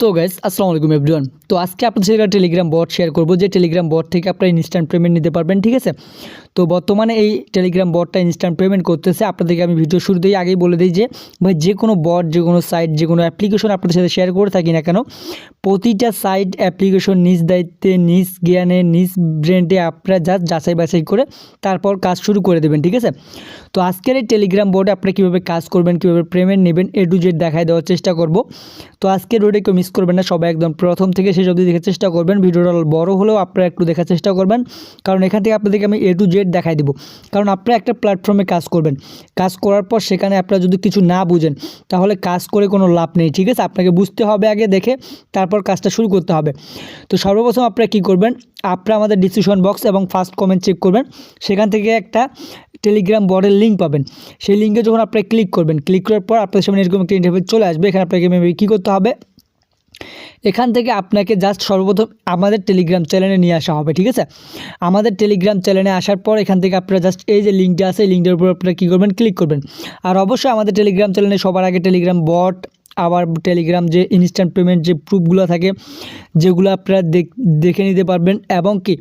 তো গাইস আসসালামু আলাইকুম এভরিওয়ান তো আজকে আপনাদের সাথে একটা টেলিগ্রাম বট শেয়ার করব। যে টেলিগ্রাম বট থেকে আপনারা ইনস্ট্যান্ট পেমেন্ট নিতে পারবেন, ঠিক আছে? তো বর্তমানে এই টেলিগ্রাম বটটা ইনস্ট্যান্ট পেমেন্ট করতেছে। আপনাদেরকে আমি ভিডিও শুরুতেই আগেই বলে দিই যে, ভাই, যে কোনো বট যে কোনো সাইট যে কোনো অ্যাপ্লিকেশন আপনাদের সাথে শেয়ার করে থাকি না কেন, প্রতিটা সাইট অ্যাপ্লিকেশন নিজ দায়িত্বে, নিজ জ্ঞানে, নিজ ব্রেন্ডে আপনারা জাস্ট যাচাই বাছাই করে তারপর কাজ শুরু করে দেবেন, ঠিক আছে? তো আজকের এই টেলিগ্রাম বোর্ডে আপনারা কীভাবে কাজ করবেন, কীভাবে পেমেন্ট নেবেন, এ টু জেড দেখায় দেওয়ার চেষ্টা করব। তো আজকের রোডে কেউ মিস করবেন না, সবাই একদম প্রথম থেকে শেষ অবধি দেখার চেষ্টা করবেন। ভিডিওটা বড় হলেও আপনারা একটু দেখার চেষ্টা করবেন। কারণ এখান থেকে আপনাদেরকে আমি এ টু জেড দেখাই দেবো। কারণ আপনারা একটা প্ল্যাটফর্মে কাজ করবেন। কাজ করার পর সেখানে আপনারা যদি কিছু না বুঝেন, তাহলে কাজ করে কোনো লাভ নেই, ঠিক আছে? আপনাকে বুঝতে হবে আগে, দেখে তারপর কাজটা শুরু করতে হবে। তো সর্বপ্রথম আপনারা কী করবেন? আপনারা আমাদের ডিসক্রিপশন বক্স এবং ফার্স্ট কমেন্ট চেক করবেন। সেখান থেকে একটা টেলিগ্রাম বর্ডের লিঙ্ক পাবেন। সেই লিঙ্কে যখন আপনারা ক্লিক করবেন ক্লিক করার পর আপনাদের সামনে এরকম একটা ইন্টারভিউ চলে আসবে। এখানে আপনাকে কী করতে হবে? এখান থেকে আপনাকে জাস্ট সর্বপ্রথম আমাদের টেলিগ্রাম চ্যানেলে নিয়ে আসা হবে, ঠিক আছে? আমাদের টেলিগ্রাম চ্যানেলে আসার পর এখান থেকে আপনারা জাস্ট এই যে লিঙ্কটা আছে, এই লিঙ্কটার উপর আপনারা কী করবেন? ক্লিক করবেন। আর অবশ্যই আমাদের টেলিগ্রাম চ্যানেলে সবার আগে টেলিগ্রাম বট আবার টেলিগ্রাম যে ইনস্ট্যান্ট পেমেন্ট যে প্রুফগুলো থাকে, যেগুলো আপনারা দেখে নিতে পারবেন। এবং কি,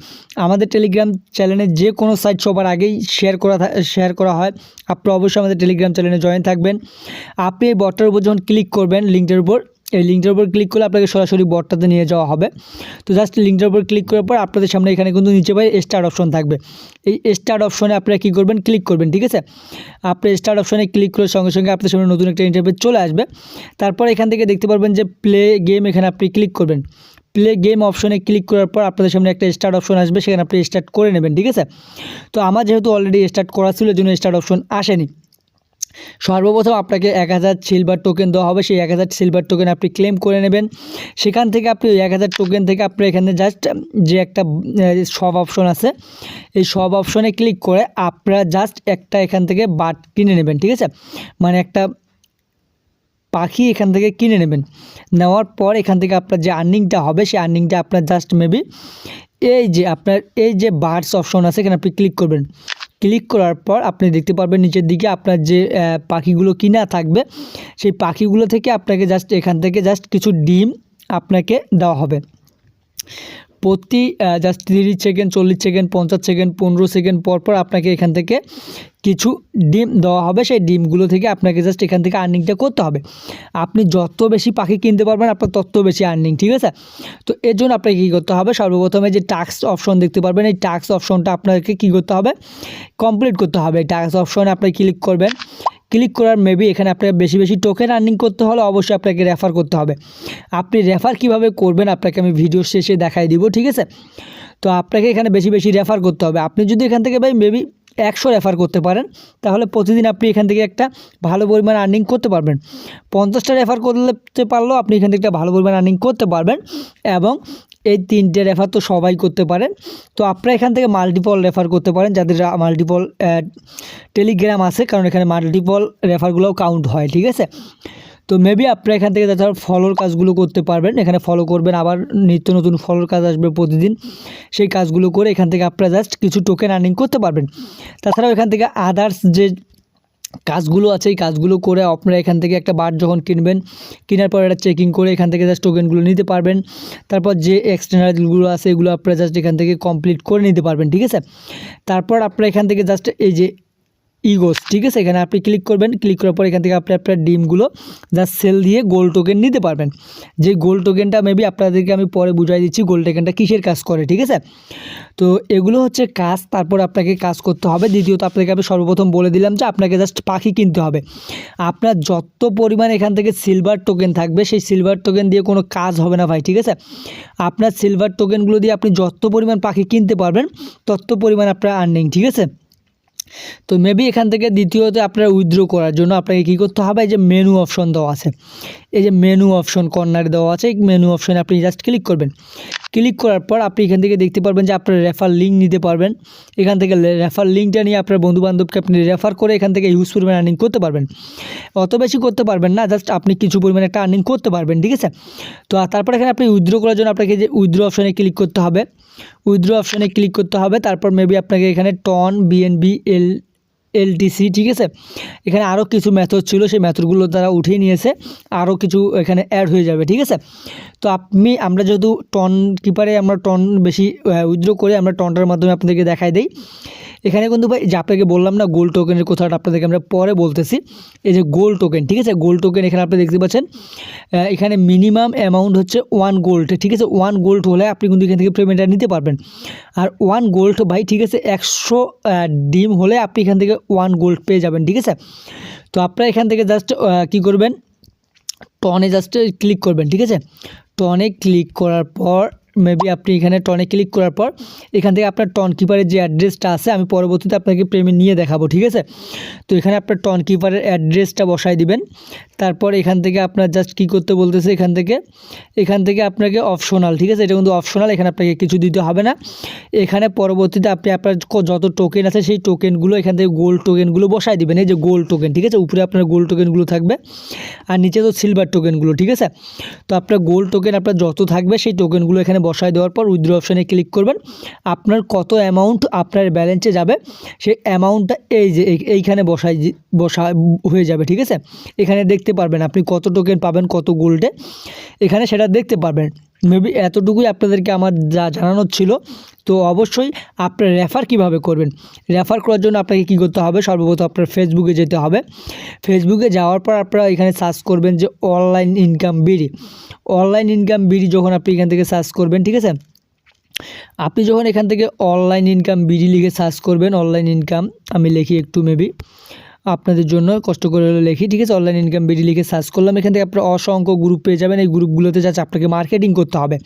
আমাদের টেলিগ্রাম চ্যানেলে যে কোনো সাইট সবার আগেই শেয়ার করা শেয়ার করা হয়। আপনারা অবশ্যই আমাদের টেলিগ্রাম চ্যানেলে জয়েন থাকবেন। আপনি এই বটটার উপর যখন ক্লিক করবেন লিঙ্কটার উপর এই লিঙ্কটার উপর ক্লিক করলে আপনাকে সরাসরি বটটাতে নিয়ে যাওয়া হবে। তো জাস্ট লিঙ্কটার উপর ক্লিক করার পর আপনাদের সামনে এখানে কিন্তু নিচে পাই স্টার্ট অপশন থাকবে। এই স্টার্ট অপশনে আপনারা কী করবেন? ক্লিক করবেন, ঠিক আছে? আপনি স্টার্ট অপশনে ক্লিক করার সঙ্গে সঙ্গে আপনাদের সামনে নতুন একটা ইন্টারভিউ চলে আসবে। তারপর এখান থেকে দেখতে পারবেন যে প্লে গেম এখানে আপনি ক্লিক করবেন। প্লে গেম অপশনে ক্লিক করার পর আপনাদের সামনে একটা স্টার্ট অপশন আসবে, সেখানে আপনি স্টার্ট করে নেবেন, ঠিক আছে? তো আমার যেহেতু অলরেডি স্টার্ট করা ছিল জন্য স্টার্ট অপশন আসেনি। সর্বপ্রথম আপনাকে এক হাজার সিলভার টোকেন দেওয়া হবে। সেই এক হাজার সিলভার টোকেন আপনি ক্লেম করে নেবেন। সেখান থেকে আপনি ওই এক হাজার টোকেন থেকে আপনি এখানে জাস্ট যে একটা সব অপশন আছে, এই সব অপশনে ক্লিক করে আপনারা জাস্ট একটা এখান থেকে বাট কিনে নেবেন, ঠিক আছে? মানে একটা পাখি এখান থেকে কিনে নেবেন। নেওয়ার পর এখান থেকে আপনার যে আর্নিংটা হবে, সেই আর্নিংটা আপনার জাস্ট মেবি এই যে আপনার, এই যে বার্ডস অপশন আছে, এখানে আপনি ক্লিক করবেন। ক্লিক করার পর আপনি দেখতে পারবেন নিচের দিকে আপনার যে পাখিগুলো কিনা থাকবে, সেই পাখিগুলো থেকে আপনাকে জাস্ট এখান থেকে জাস্ট কিছু ডিম আপনাকে দেওয়া হবে। প্রতি জাস্ট তিরিশ সেকেন্ড চল্লিশ সেকেন্ড পঞ্চাশ সেকেন্ড পনেরো সেকেন্ড পর পর আপনাকে এখান থেকে কিছু ডিম দেওয়া হবে। সেই ডিমগুলো থেকে আপনাকে জাস্ট এখান থেকে আর্নিংটা করতে হবে। আপনি যত বেশি পাখি কিনতে পারবেন, আপনার তত বেশি আর্নিং ঠিক আছে? তো এর জন্য আপনাকে কী করতে হবে? সর্বপ্রথমে যে টাক্স অপশন দেখতে পারবেন, এই টাক্স অপশনটা আপনাকে কী করতে হবে? কমপ্লিট করতে হবে। টাক্স অপশনে আপনি ক্লিক করবেন। ক্লিক করার মেবি এখানে আপনাকে বেশি বেশি টোকেন আর্নিং করতে হলে অবশ্যই আপনাকে রেফার করতে হবে। আপনি রেফার কীভাবে করবেন আপনাকে আমি ভিডিও শেষে দেখাই দিব, ঠিক আছে? তো আপনাকে এখানে বেশি বেশি রেফার করতে হবে। আপনি যদি এখান থেকে ভাই মেবি একশো রেফার করতে পারেন, তাহলে প্রতিদিন আপনি এখান থেকে একটা ভালো পরিমাণ আর্নিং করতে পারবেন। পঞ্চাশটা রেফার করতে পারলেও আপনি এখান থেকে একটা ভালো পরিমাণ আর্নিং করতে পারবেন এবং এই তিনটে রেফার তো সবাই করতে পারেন। তো আপনারা এখান থেকে মাল্টিপল রেফার করতে পারেন, যাদের মাল্টিপল টেলিগ্রাম আছে, কারণ এখানে মাল্টিপল রেফারগুলোও কাউন্ট হয়, ঠিক আছে? তো মেবি আপনারা এখান থেকে তাছাড়া ফলোর কাজগুলো করতে পারবেন। এখানে ফলো করবেন, আবার নিত্য নতুন ফলোর কাজ আসবে প্রতিদিন। সেই কাজগুলো করে এখান থেকে আপনারা জাস্ট কিছু টোকেন আর্নিং করতে পারবেন। তাছাড়াও এখান থেকে আদার্স যে কাজগুলো আছে, এই কাজগুলো করে আপনারা এখান থেকে একটা বার যখন কিনবেন, কেনার পর এটা চেকিং করে এখান থেকে জাস্ট টোকেনগুলো নিতে পারবেন। তারপর যে এক্সটার্নালগুলো আছে, এগুলো আপনারা জাস্ট এখান থেকে কমপ্লিট করে নিতে পারবেন, ঠিক আছে? তারপর আপনারা এখান থেকে জাস্ট এই যে ইগোস, ঠিক আছে? এখানে আপনি ক্লিক করবেন ক্লিক করার পর এখান থেকে আপনি আপনার ডিমগুলো জাস্ট সেল দিয়ে গোল টোকেন নিতে পারবেন। যে গোল টোকেনটা মেবি আপনাদেরকে আমি পরে বুঝাই দিচ্ছি গোল টোকেনটা কিসের কাজ করে, ঠিক আছে? তো এগুলো হচ্ছে কাজ, তারপর আপনাকে কাজ করতে হবে। দ্বিতীয়ত, আপনাকে আমি সর্বপ্রথম বলে দিলাম যে আপনাকে জাস্ট পাখি কিনতে হবে। আপনার যত পরিমাণ এখান থেকে সিলভার টোকেন থাকবে, সেই সিলভার টোকেন দিয়ে কোনো কাজ হবে না ভাই, ঠিক আছে? আপনার সিলভার টোকেনগুলো দিয়ে আপনি যত পরিমাণ পাখি কিনতে পারবেন, তত পরিমাণ আপনার আর্নিং ঠিক আছে? তো মেবি এখান থেকে দ্বিতীয়তে আপনার উইথড্র করার জন্য আপনাকে কী করতে হবে? যে মেনু অপশন দেওয়া আছে। এই যে মেনু অপশন কর্নারে দেওয়া আছে, এই মেনু অপশনে আপনি জাস্ট ক্লিক করবেন। ক্লিক করার পর আপনি এখান থেকে দেখতে পারবেন যে আপনার রেফার লিঙ্ক নিতে পারবেন। এখান থেকে রেফার লিঙ্কটা নিয়ে আপনার বন্ধুবান্ধবকে আপনি রেফার করে এখান থেকে ইউজ পরিমাণ আর্নিং করতে পারবেন। অত বেশি করতে পারবেন না জাস্ট আপনি কিছু পরিমাণে একটা আর্নিং করতে পারবেন, ঠিক আছে? তো তারপর এখানে আপনি উইথড্র করার জন্য আপনাকে যে উইথড্র অপশনে ক্লিক করতে হবে। উইথড্র অপশনে ক্লিক করতে হবে, তারপর মেবি আপনাকে এখানে টন বিএনবি এল এলটিসি, ঠিক আছে? এখানে আরও কিছু মেথড ছিল, সেই মেথডগুলো তারা উঠিয়ে নিয়েছে। আরও কিছু এখানে অ্যাড হয়ে যাবে, ঠিক আছে? তো আপনি, আমরা যেহেতু টন কিপারে আমরা টন বেশি উইথড্র করে, আমরা টনটার মাধ্যমে আপনাদেরকে দেখাই দিই। এখানে কিন্তু ভাই, যে আপনাকে বললাম না গোল্ড টোকেনের কথাটা আপনাদেরকে আমরা পরে বলতেছি। এই যে গোল্ড টোকেন ঠিক আছে? গোল্ড টোকেন এখানে আপনি দেখতে পাচ্ছেন এখানে মিনিমাম অ্যামাউন্ট হচ্ছে ওয়ান গোল্ড ঠিক আছে? ওয়ান গোল্ড হলে আপনি কিন্তু এখান থেকে পেমেন্টটা নিতে পারবেন। আর ওয়ান গোল্ড ভাই, ঠিক আছে? একশো ডিম হলে আপনি এখান থেকে ওয়ান গোল্ড পেয়ে যাবেন, ঠিক আছে? তো আপনারা এখান থেকে জাস্ট কী করবেন? টনে জাস্ট ক্লিক করবেন, ঠিক আছে? টনে ক্লিক করার পর মেবি আপনি এখানে টনে ক্লিক করার পর, এখান থেকে আপনার টন কিপারের যে অ্যাড্রেসটা আছে, আমি পরবর্তীতে আপনাকে পেমেন্ট নিয়ে দেখাবো, ঠিক আছে? তো এখানে আপনার টন কিপারের অ্যাড্রেসটা বসাই দিবেন। তারপর এখান থেকে আপনার জাস্ট কী করতে বলতেছে, এখান থেকে এখান থেকে আপনাকে অপশনাল ঠিক আছে? এটা কিন্তু অপশনাল এখানে আপনাকে কিছু দিতে হবে না। এখানে পরবর্তীতে আপনি আপনার যত টোকেন আছে, সেই টোকেনগুলো এখান থেকে গোল্ড টোকেনগুলো বসাই দিবেন। এই যে গোল্ড টোকেন ঠিক আছে? উপরে আপনার গোল্ড টোকেনগুলো থাকবে, আর নিচে তো সিলভার টোকেনগুলো ঠিক আছে? তো আপনার গোল্ড টোকেন আপনার যত থাকবে, সেই টোকেনগুলো এখানে বসায় দেওয়ার পর উইথড্র অপশানে ক্লিক করবেন। আপনার কত অ্যামাউন্ট আপনার ব্যালেন্সে যাবে, সেই অ্যামাউন্টটা এই যে এই- এইখানে বসাই বসা হয়ে যাবে, ঠিক আছে? এখানে দেখতে পারবেন আপনি কত টোকেন পাবেন, কত গোল্ডে এখানে সেটা দেখতে পারবেন। মেবি এতটুকুই আপনাদেরকে আমার যা জানানোর ছিল। তো অবশ্যই আপনার রেফার কীভাবে করবেন? রেফার করার জন্য আপনাকে কী করতে হবে? সর্বপ্রথম আপনার ফেসবুকে যেতে হবে। ফেসবুকে যাওয়ার পর আপনারা এখানে সার্চ করবেন যে online income BD. Online income BD যখন আপনি এখান থেকে সার্চ করবেন, ঠিক আছে? আপনি যখন এখান থেকে অনলাইন ইনকাম বিডি লিখে সার্চ করবেন অনলাইন ইনকাম আমি লিখি একটু মেবি আপনাদের জন্য কষ্ট করে লিখি, ঠিক আছে? অনলাইন ইনকাম বিডি লিখে সার্চ করলাম। এখান থেকে আপনার অসংখ্য গ্রুপ পেয়ে যাবেন। এই গ্রুপগুলোতে যাচ্ছে আপনাকে মার্কেটিং করতে হবে।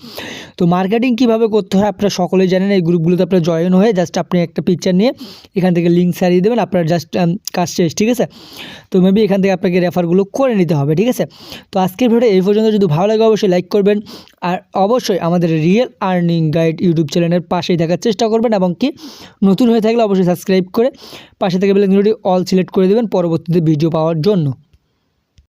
তো মার্কেটিং কীভাবে করতে হয় আপনারা সকলেই জানেন, এই গ্রুপগুলোতে আপনার জয়েন হয়ে জাস্ট আপনি একটা পিকচার নিয়ে এখান থেকে লিঙ্ক সারিয়ে দেবেন। আপনার জাস্ট কাজ শেষ, ঠিক আছে? তো মেবি এখান থেকে আপনাকে রেফারগুলো করে নিতে হবে, ঠিক আছে? তো আজকের ভিডিও এই পর্যন্ত। যদি ভালো লাগে অবশ্যই লাইক করবেন। আর অবশ্যই আমাদের রিয়েল আর্নিং গাইড ইউটিউব চ্যানেলের পাশেই থাকার চেষ্টা করবেন। এবং কি? নতুন হয়ে থাকলে অবশ্যই সাবস্ক্রাইব করে পাশে থেকে বেল অল সিলেক্ট করে দেবেন পরবর্তীতে ভিডিও পাওয়ার জন্য।